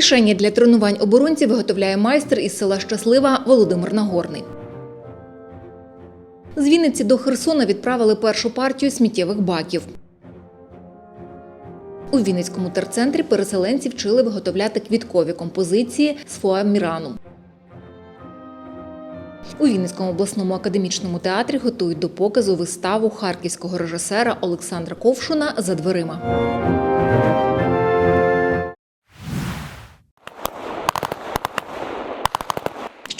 Мішені для тренувань оборонців виготовляє майстер із села Щаслива Володимир Нагорний. З Вінниці до Херсона відправили першу партію сміттєвих баків. У Вінницькому терцентрі переселенці вчили виготовляти квіткові композиції з фоамірану. У Вінницькому обласному академічному театрі готують до показу виставу харківського режисера Олександра Ковшуна за дверима.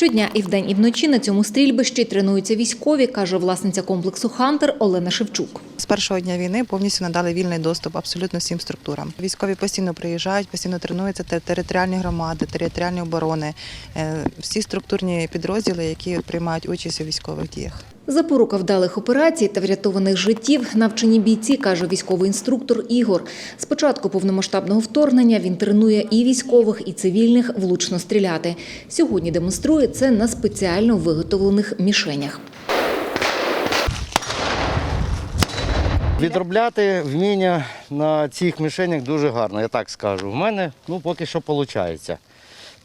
Щодня і вдень, і вночі на цьому стрільбищі тренуються військові, каже власниця комплексу Хантер Олена Шевчук. З першого дня війни повністю надали вільний доступ абсолютно всім структурам. Військові постійно приїжджають, постійно тренуються територіальні громади, територіальні оборони, е, всі структурні підрозділи, які приймають участь у військових діях. Запорука вдалих операцій та врятованих життів навчені бійці, каже військовий інструктор Ігор. З початку повномасштабного вторгнення він тренує і військових, і цивільних влучно стріляти. Сьогодні демонструє це на спеціально виготовлених мішенях. Відробляти вміння на цих мішенях дуже гарно, я так скажу. В мене ну, поки що виходить.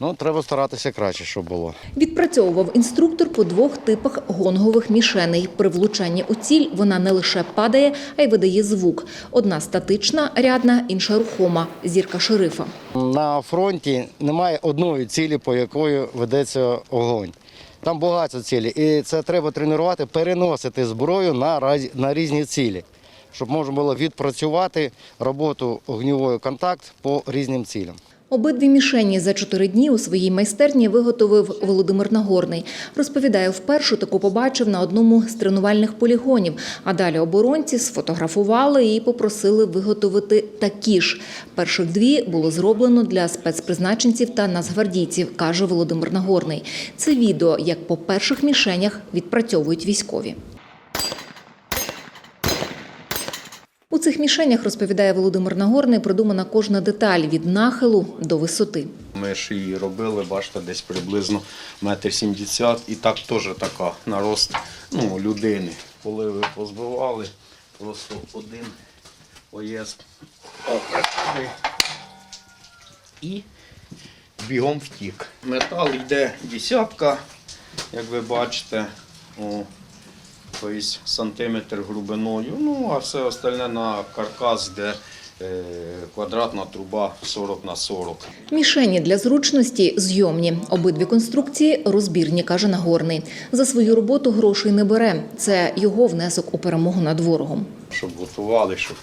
Ну, треба старатися краще, щоб було. Відпрацьовував інструктор по двох типах гонгових мішеней. При влучанні у ціль вона не лише падає, а й видає звук. Одна статична, рядна, інша рухома зірка шерифа. На фронті немає одної цілі, по якої ведеться огонь. Там багато цілі. І це треба тренувати, переносити зброю на, на різні цілі, щоб можна було відпрацювати роботу огнівої контакт по різним цілям. Обидві мішені за чотири дні у своїй майстерні виготовив Володимир Нагорний. Розповідає, вперше таку побачив на одному з тренувальних полігонів. А далі оборонці сфотографували і попросили виготовити такі ж. Перших дві було зроблено для спецпризначенців та нацгвардійців, каже Володимир Нагорний. Це відео, як по перших мішенях відпрацьовують військові. У цих мішенях, розповідає Володимир Нагорний, продумана кожна деталь від нахилу до висоти. Ми ж її робили, бачите, десь приблизно метр сімдесят. І так теж така нарост ну, людини. Коли ви позбивали, просто один приходить і бігом втік. Метал йде десятка, як ви бачите. О, тобто сантиметр глибиною. Ну, а все остальне на каркас, де е, квадратна труба 40 на 40. Мішені для зручності зйомні. Обидві конструкції розбірні, каже Нагорний. За свою роботу грошей не бере. Це його внесок у перемогу над ворогом. щоб готували, щоб,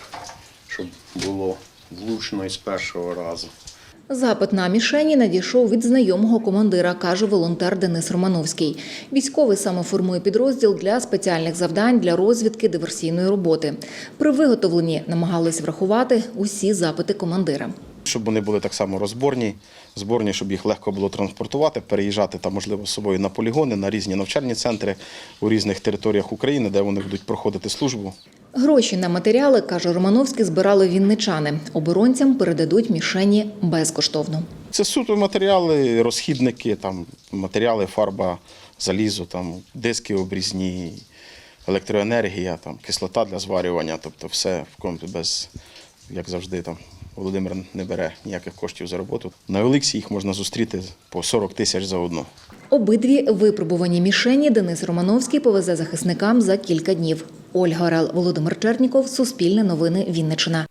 щоб було влучно і з першого разу. Запит на мішені надійшов від знайомого командира, каже волонтер Денис Романовський. Військовий саме формує підрозділ для спеціальних завдань для розвідки диверсійної роботи. При виготовленні намагались врахувати усі запити командира. Щоб вони були так само розборні, зборні, щоб їх легко було транспортувати, переїжджати там, можливо, з собою на полігони, на різні навчальні центри у різних територіях України, де вони будуть проходити службу. Гроші на матеріали, каже Романовський, збирали вінничани. Оборонцям передадуть мішені безкоштовно. Це суто матеріали, розхідники, там, матеріали, фарба, залізо, там, диски обрізні, електроенергія, там, кислота для зварювання, тобто все в комплі без, як завжди, там, Володимир не бере ніяких коштів за роботу. На Еликсі їх можна зустріти по 40 тисяч за одну. Обидві випробувані мішені Денис Романовський повезе захисникам за кілька днів. Ольга Орел, Володимир Черніков, Суспільне новини, Вінниччина.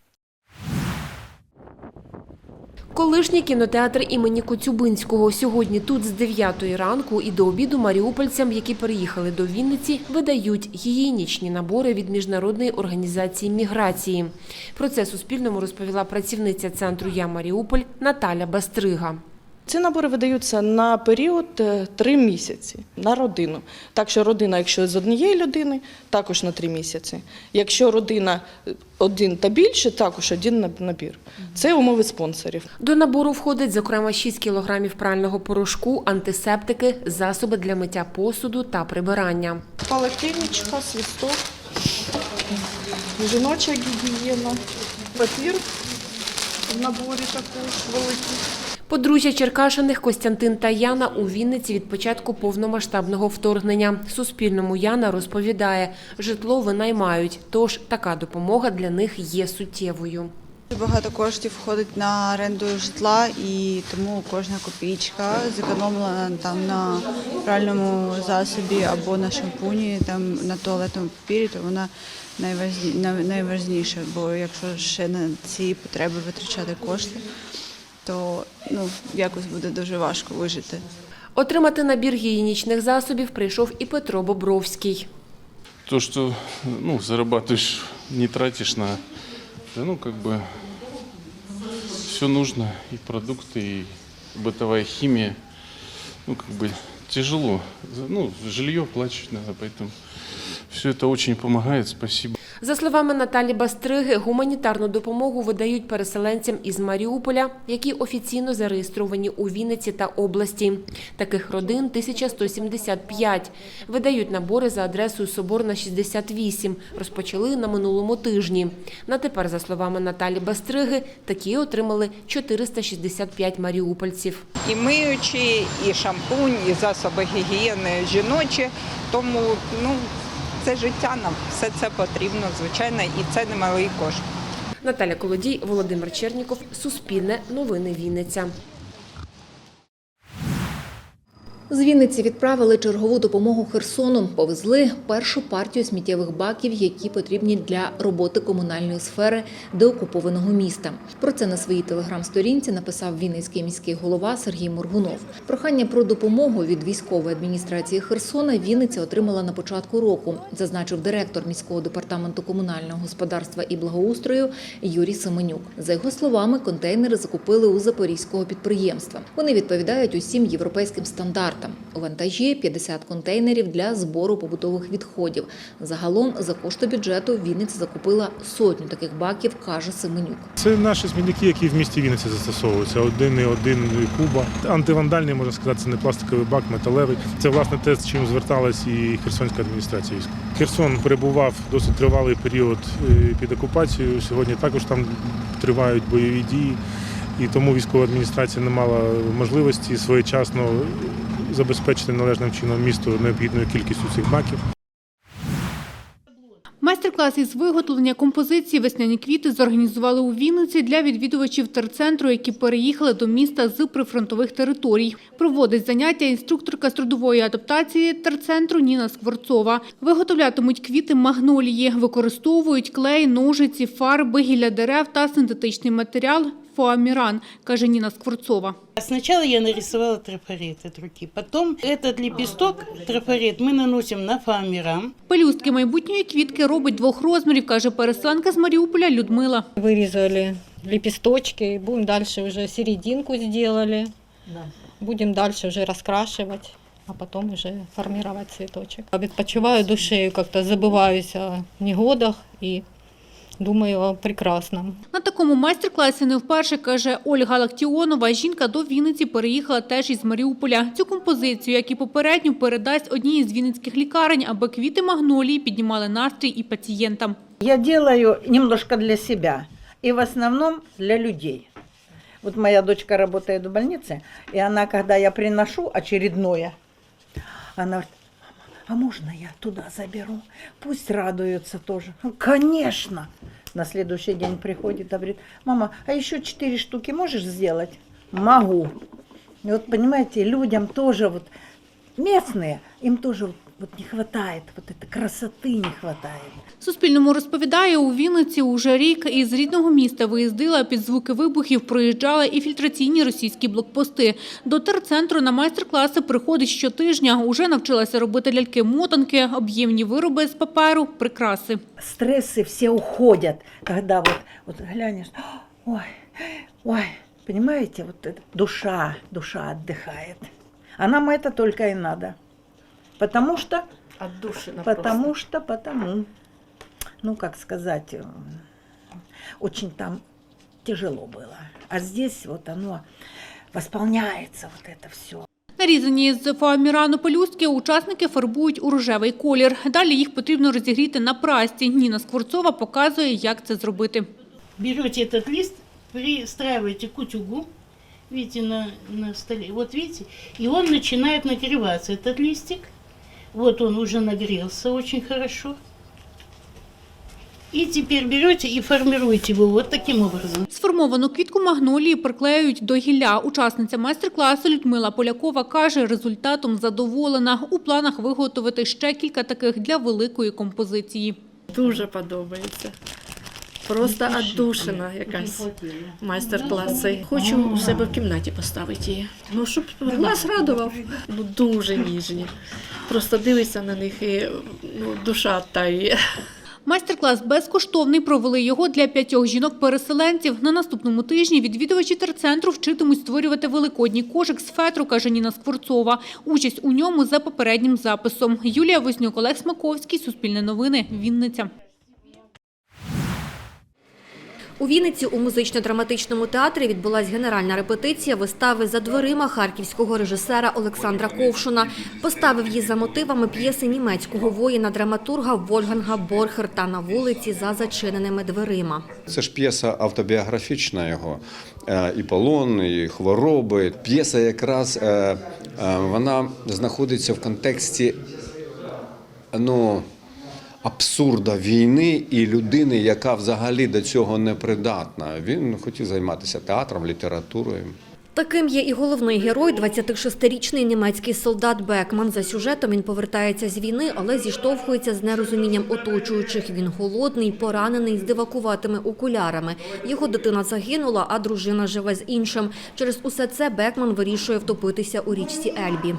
Колишній кінотеатр імені Коцюбинського сьогодні тут з 9 ранку і до обіду маріупольцям, які переїхали до Вінниці, видають гігієнічні набори від міжнародної організації міграції. Про це Суспільному розповіла працівниця центру Я Маріуполь Наталя Бастрига. Ці набори видаються на період е, три місяці на родину. Так що родина, якщо з однієї людини, також на три місяці. Якщо родина е, один та більше, також один наб- набір. Це умови спонсорів. До набору входить, зокрема, 6 кілограмів прального порошку, антисептики, засоби для миття посуду та прибирання. Полотенечко, свісток, жіноча гігієна, папір в наборі також великий. Подружжя Черкашиних Костянтин та Яна у Вінниці від початку повномасштабного вторгнення. Суспільному Яна розповідає, житло винаймають, тож така допомога для них є суттєвою. Багато коштів входить на оренду житла, і тому кожна копійка зекономлена там на пральному засобі або на шампуні, там на туалетному папірі, то вона найважні- найважніша. Бо якщо ще на ці потреби витрачати кошти, то ну якось буде дуже важко вижити. Отримати набір гігієнічних засобів прийшов і Петро Бобровський. то, что ну, зарабатываешь, не тратишь на, да, ну, как бы, все нужно, и продукты, и бытовая химия, ну, как бы, тяжело, За- ну, жилье плачуть надо, поэтому все это очень помогает, спасибо. За словами Наталі Бастриги, гуманітарну допомогу видають переселенцям із Маріуполя, які офіційно зареєстровані у Вінниці та області. Таких родин 1175. Видають набори за адресою Соборна 68. Розпочали на минулому тижні. На тепер, за словами Наталі Бастриги, такі отримали 465 маріупольців. і миючі, і шампунь, і засоби гігієни жіночі. Тому ну, це життя нам все це потрібно, звичайно, і це немалий кошт. Наталя Колодій, Володимир Черніков, Суспільне, Новини Вінниця. З Вінниці відправили чергову допомогу Херсону. Повезли першу партію сміттєвих баків, які потрібні для роботи комунальної сфери деокупованого міста. Про це на своїй телеграм-сторінці написав Вінницький міський голова Сергій Моргунов. Прохання про допомогу від військової адміністрації Херсона Вінниця отримала на початку року, зазначив директор міського департаменту комунального господарства і благоустрою Юрій Семенюк. За його словами, контейнери закупили у запорізького підприємства. Вони відповідають усім європейським стандартам. У вантажі 50 контейнерів для збору побутових відходів. Загалом за кошти бюджету Вінниця закупила сотню таких баків, каже Семенюк. Це наші смітники, які в місті Вінниці застосовуються. Один і один куба. Антивандальний, можна сказати, це не пластиковий бак, металевий. Це власне те, з чим зверталась і Херсонська адміністрація. Херсон перебував досить тривалий період е, під окупацією. Сьогодні також там тривають бойові дії. І тому військова адміністрація не мала можливості своєчасно забезпечити належним чином місто необхідною кількістю цих баків. Майстер-клас із виготовлення композиції «Весняні квіти» зорганізували у Вінниці для відвідувачів терцентру, які переїхали до міста з прифронтових територій. Проводить заняття інструкторка з трудової адаптації терцентру Ніна Скворцова. Виготовлятимуть квіти магнолії, використовують клей, ножиці, фарби, гілля дерев та синтетичний матеріал фоаміран, каже Ніна Скворцова. Сначала я нарисовала трафарет от руки, потом этот лепесток, трафарет, мы наносим на фоамиран. Пелюстки майбутньої квітки робить двох розмірів, каже переселенка з Маріуполя Людмила. Вырезали лепесточки, будем дальше уже серединку сделали. Будем дальше уже раскрашивать, а потом уже формировать цветочек. Отпочиваю душею, как-то забываюсь о негодах и думаю о прекрасном. На такому майстер-класі не вперше, каже Ольга Лактіонова. Жінка до Вінниці переїхала теж із Маріуполя. Цю композицію, як і попередню, передасть одній із вінницьких лікарень, аби квіти магнолії піднімали настрій і пацієнтам. Я делаю немножко для себя и в основном для людей. Вот моя дочка работает в больнице, и она, когда я приношу очередное, она говорит, а можно я туда заберу? Пусть радуются тоже. «Ну, Конечно. На следующий день приходит, говорит, мама, а еще четыре штуки можешь сделать? Могу. И вот понимаете, людям тоже вот местные, им тоже вот, вот не хватает, вот этой красоты не хватает. Суспільному розповідає, у Вінниці уже рік із рідного міста виїздила під звуки вибухів, проїжджали і фільтраційні російські блокпости. До терцентру на майстер-класи приходить щотижня. Уже навчилася робити ляльки-мотанки, об'ємні вироби з паперу, прикраси. стрессы все уходят, когда вот, вот глянешь, ой, ой, понимаете, вот это душа, душа отдыхает. А нам это только и надо. Потому что, потому что, потому, ну, как сказать, э, очень там тяжело было. А здесь вот оно восполняется, вот это все. Нарізані з фоамірану пелюстки учасники фарбують у рожевий колір. Далі їх потрібно розігріти на прасці. Ніна Скворцова показує, як це зробити. Берете этот лист, пристраиваете к утюгу, видите, на, на столе, вот видите, и он начинает нагреваться, этот листик. Вот он уже нагрелся очень хорошо. І тепер берете і формируете його вот таким образом. Сформовану квітку магнолії приклеюють до гілля. Учасниця майстер-класу Людмила Полякова каже, результатом задоволена. У планах виготовити ще кілька таких для великої композиції. Дуже подобається. Просто віддушина якась майстер-класи. Хочу у себе в кімнаті поставити її. Ну, щоб глаз радував. Ну, дуже ніжні. Просто дивишся на них і ну, душа тає. Майстер-клас безкоштовний. Провели його для п'ятьох жінок-переселенців. На наступному тижні відвідувачі терцентру вчитимуть створювати великодній кошик з фетру, каже Ніна Скворцова. Участь у ньому за попереднім записом. Юлія Вознюк, Олег Смаковський, Суспільне новини, Вінниця. У Вінниці у музично-драматичному театрі відбулась генеральна репетиція вистави «За дверима» харківського режисера Олександра Ковшуна. Поставив її за мотивами п'єси німецького воїна-драматурга Вольганга Борхерта «На вулиці за зачиненими дверима». Це ж п'єса автобіографічна його. Е, І полон, і хвороби. П'єса якраз е, е, вона знаходиться в контексті ну, абсурда війни і людини, яка взагалі до цього не придатна. Він хотів займатися театром, літературою. Таким є і головний герой, 26-річний німецький солдат Бекман. За сюжетом він повертається з війни, але зіштовхується з нерозумінням оточуючих. Він голодний, поранений, з дивакуватими окулярами. Його дитина загинула, а дружина живе з іншим. Через усе це Бекман вирішує втопитися у річці Ельбі.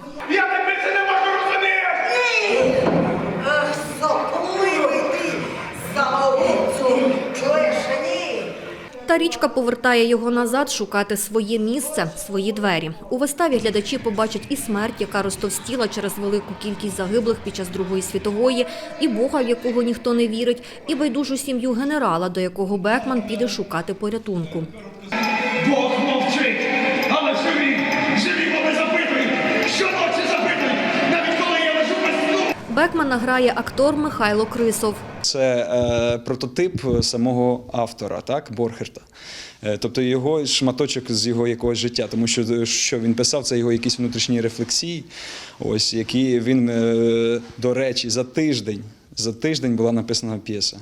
Та річка повертає його назад шукати своє місце, свої двері. У виставі глядачі побачать і смерть, яка розтовстіла через велику кількість загиблих під час Другої світової, і Бога, в якого ніхто не вірить, і байдужу сім'ю генерала, до якого Бекман піде шукати порятунку. Бог мовчить, але живі, живі мене запитують, щоночі запитують, навіть коли я лежу без сну. Бекмана грає актор Михайло Крисов. Це е, прототип самого автора, так, Борхерта. Е, тобто його шматочок з його якогось життя, тому що що він писав, це його якісь внутрішні рефлексії, ось які він, е, до речі, за тиждень. За тиждень була написана п'єса.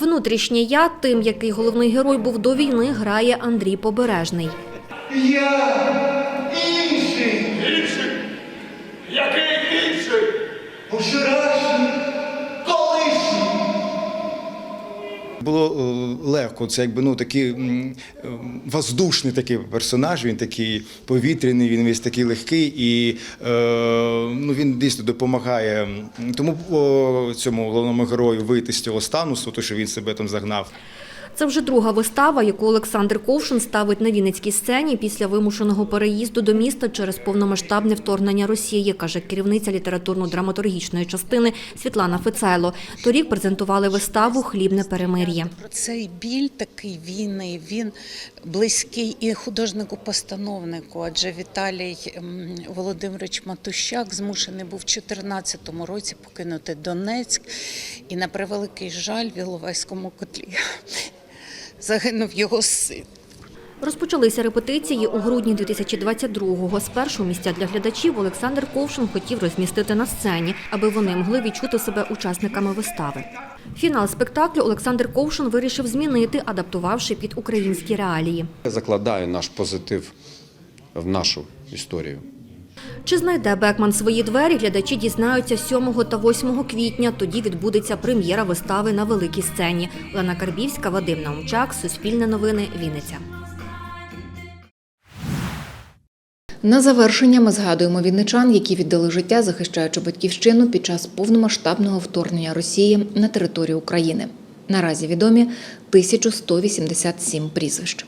Внутрішнє я, тим, який головний герой був до війни, грає Андрій Побережний. Я Було е, легко, це якби ну такий е, воздушний такий персонаж, він такий повітряний, він весь такий легкий і е, ну, він дійсно допомагає тому цьому головному герою вийти з цього стану, тому що він себе там загнав. Це вже друга вистава, яку Олександр Ковшин ставить на Вінницькій сцені після вимушеного переїзду до міста через повномасштабне вторгнення Росії, каже керівниця літературно-драматургічної частини Світлана Фицайло. Торік презентували виставу Хлібне перемир'я. Цей біль такий війни, він близький і художнику-постановнику, адже Віталій Володимирович Матущак змушений був у 2014 році покинути Донецьк і на превеликий жаль в Іловайському котлі загинув його син. Розпочалися репетиції у грудні 2022-го. Спершу місця для глядачів Олександр Ковшин хотів розмістити на сцені, аби вони могли відчути себе учасниками вистави. Фінал спектаклю Олександр Ковшин вирішив змінити, адаптувавши під українські реалії. Я закладаю наш позитив в нашу історію. Чи знайде Бекман свої двері, глядачі дізнаються 7 та 8 квітня. Тоді відбудеться прем'єра вистави на великій сцені. Лена Карбівська, Вадим Наумчак, Суспільне новини, Вінниця. На завершення ми згадуємо вінничан, які віддали життя, захищаючи батьківщину під час повномасштабного вторгнення Росії на територію України. Наразі відомі 1187 прізвищ.